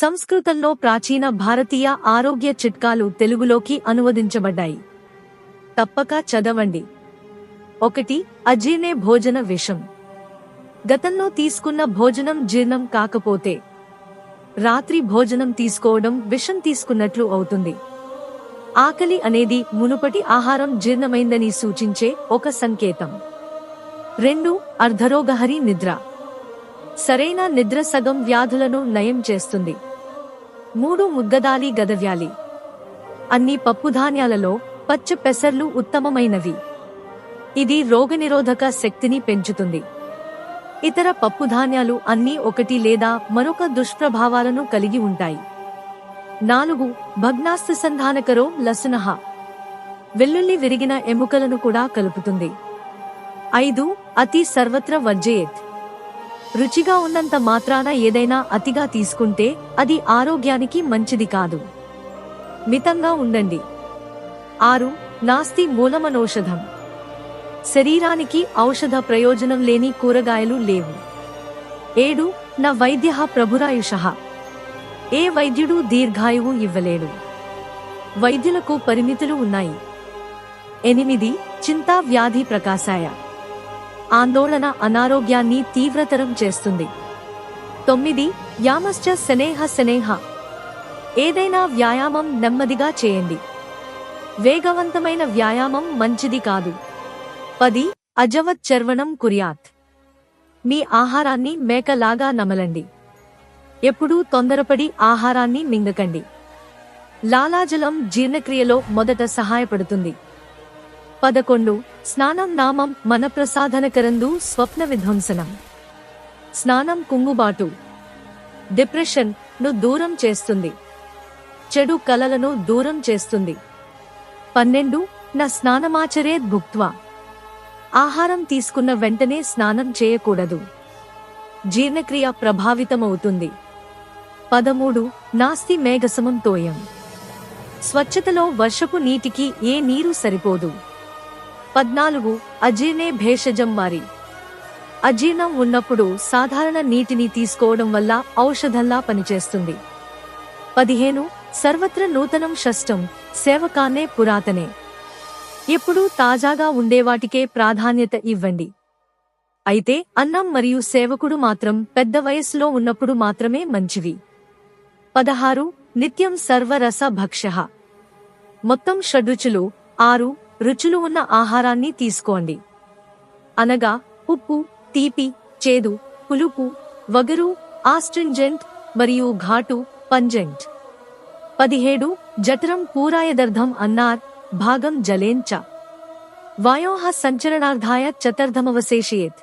సంస్కృతంలో ప్రాచీన భారతీయ ఆరోగ్య చిట్కాలు తెలుగులోకి అనువదించబడ్డాయి. తప్పక చదవండి. ఒకటి అజీర్ణే భోజన విషం. గతంలో తీసుకున్న భోజనం జీర్ణం కాకపోతే రాత్రి భోజనం తీసుకోవడం విషం తీసుకున్నట్లు అవుతుంది. ఆకలి అనేది మునుపటి ఆహారం జీర్ణమైందని సూచించే ఒక సంకేతం. రెండు అర్ధరోగహరి నిద్ర. సరైన నిద్ర సగం వ్యాధులను నయం చేస్తుంది. మూడు ముద్దదాలి గదవ్యాలి. అన్ని పప్పుధాన్యాలలో పచ్చ పెసర్లు ఉత్తమమైనవి. ఇది రోగనిరోధక శక్తిని పెంచుతుంది. ఇతర పప్పుధాన్యాలు అన్నీ ఒకటి లేదా మరొక దుష్ప్రభావాలను కలిగి ఉంటాయి. నాలుగు భగ్నాస్తిసంధానకరో లసునహ. వెల్లుల్లి విరిగిన ఎముకలను కూడా కలుపుతుంది. ఐదు అతి సర్వత్ర వర్జయేత్. రుచిగా ఉన్నంత మాత్రాన ఏదైనా అతిగా తీసుకుంటే అది ఆరోగ్యానికి మంచిది కాదు. మితంగా ఉండండి. ఆరు నాస్తి మూలమనౌషధం. శరీరానికి ఔషధ ప్రయోజనం లేని కూరగాయలు లేవు. ఏడు నా వైద్య ప్రభురాయుష. ఏ వైద్యుడు దీర్ఘాయువు ఇవ్వలేడు. వైద్యులకు పరిమితులు ఉన్నాయి. ఎనిమిది చింతా వ్యాధి ప్రకాశాయ. ఆందోళన అనారోగ్యాన్ని తీవ్రతరం చేస్తుంది. తొమ్మిది యామశ్చ శనేహ శనేహ. ఏదైనా వ్యాయామం నెమ్మదిగా చేయండి. వేగవంతమైన వ్యాయామం మంచిది కాదు. పది అజవత్ చర్వణం కుర్యాత్. మీ ఆహారాన్ని మేకలాగా నమలండి. ఎప్పుడూ తొందరపడి ఆహారాన్ని మింగకండి. లాలాజలం జీర్ణక్రియలో మొదట సహాయపడుతుంది. పదకొండు స్నానం నామం మన ప్రసాధనకరందు స్వప్న విధ్వంసనం. స్నానం కుంగుబాటు. డిప్రెషన్ను దూరం చేస్తుంది. చెడు కలలను దూరం చేస్తుంది. పన్నెండు నా స్నానమాచరేద్ భుక్త్వా. ఆహారం తీసుకున్న వెంటనే స్నానం చేయకూడదు. జీర్ణక్రియ ప్రభావితమవుతుంది. పదమూడు నాస్తి మేఘసమం తోయం. స్వచ్ఛతలో వర్షపు నీటికి ఏ నీరు సరిపోదు. పద్నాలుగు అజీర్ణే భేషజం వారి అజీర్ణం ఉన్నప్పుడు సాధారణ నీటిని తీసుకోవడం వల్ల ఔషధంలా పనిచేస్తుంది. పదిహేను సర్వత్ర నూతనం షష్టం సేవకాన్నే పురాతనే. ఎప్పుడూ తాజాగా ఉండేవాటికే ప్రాధాన్యత ఇవ్వండి. అయితే అన్నం మరియు సేవకుడు మాత్రం పెద్ద వయస్సులో ఉన్నప్పుడు మాత్రమే మంచివి. పదహారు నిత్యం సర్వరస భక్ష్య మొత్తం షడ్రుచులు ఆరు రుచులు ఉన్న ఆహారాన్ని తీసుకోండి. అనగా ఉప్పు తీపి చేదు పులుపు వగరు ఆస్ట్రింజెంట్ మరియు ఘాటు పంజెంట్ పదిహేడు జఠరం పూరాయదర్థం అన్నార్ భాగం జలేంచ. వాయోహ సంచరణార్థాయ చతర్థమవశేషయేత్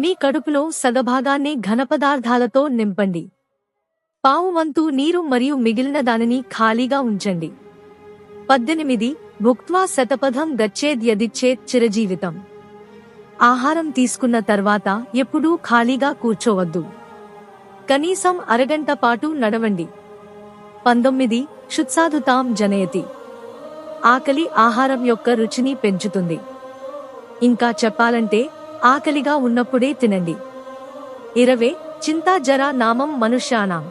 మీ కడుపులో సగభాగాన్ని ఘనపదార్థాలతో నింపండి. పావు వంతు నీరు మరియు మిగిలిన దానిని ఖాళీగా ఉంచండి. పద్దెనిమిది భుక్వా శతపథం గచ్చేద్యదిచ్చేత్ చిరజీవితం ఆహారం తీసుకున్న తర్వాత ఎప్పుడూ ఖాళీగా కూర్చోవద్దు కనీసం అరగంట పాటు నడవండి పంతొమ్మిది క్షుత్సాధుతాం జనయతి ఆకలి ఆహారం యొక్క రుచిని పెంచుతుంది ఇంకా చెప్పాలంటే ఆకలిగా ఉన్నప్పుడే తినండి ఇరవే చింతాజర నామం మనుష్యానాం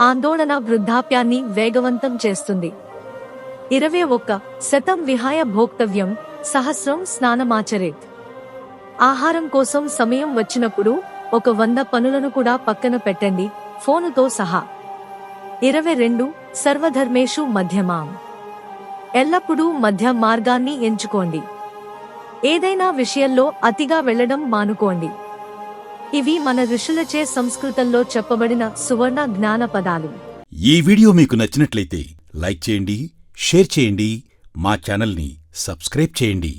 ఆందోళన వృద్ధాప్యాన్ని వేగవంతం చేస్తుంది ఇరవై ఒక్క శతం విహాయ భోక్తవ్యం సహస్రం స్నానమాచరేత్. ఆహారం కోసం సమయం వచ్చినప్పుడు ఒక వంద పనులను కూడా పక్కన పెట్టండి ఫోనుతో సహా. ఇరవై రెండు సర్వధర్మేషు మధ్యమాం. ఎల్లప్పుడూ మధ్య మార్గాన్ని ఎంచుకోండి. ఏదైనా విషయంలో అతిగా వెళ్ళడం మానుకోండి. ఇవి మన ఋషులచే సంస్కృతంలో చెప్పబడిన సువర్ణ జ్ఞాన పదాలు ఈ వీడియో మీకు నచ్చినట్లయితే లైక్ చేయండి షేర్ చేయండి మా ఛానల్ని సబ్స్క్రైబ్ చేయండి.